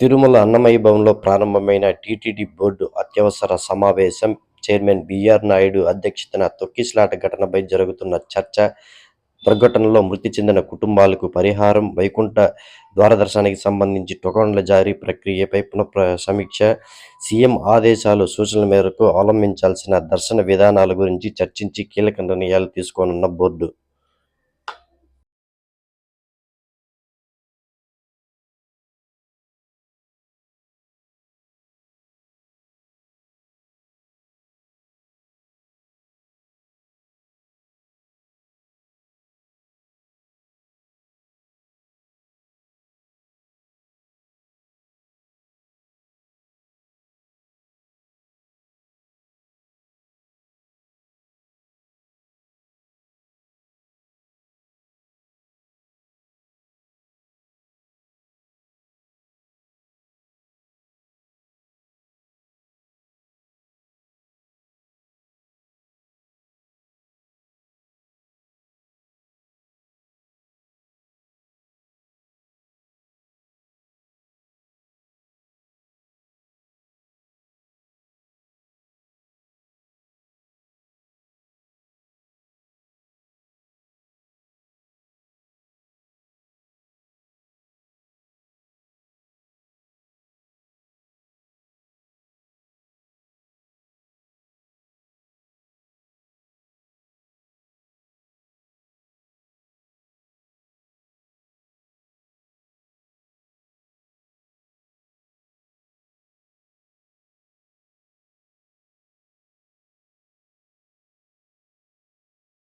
తిరుమల అన్నమయ్య భవన్లో ప్రారంభమైన TTD board అత్యవసర సమావేశం చైర్మన్ బిఆర్ నాయుడు అధ్యక్షతన తొక్కిస్లాట ఘటనపై జరుగుతున్న చర్చ దుర్ఘటనలో మృతి చెందిన కుటుంబాలకు పరిహారం వైకుంఠ ద్వారదర్శనానికి సంబంధించి టోకన్ల జారీ ప్రక్రియపై పునః సమీక్ష సీఎం ఆదేశాలు సూచనల మేరకు అవలంబించాల్సిన దర్శన విధానాల గురించి చర్చించి కీలక నిర్ణయాలు తీసుకోనున్న బోర్డు.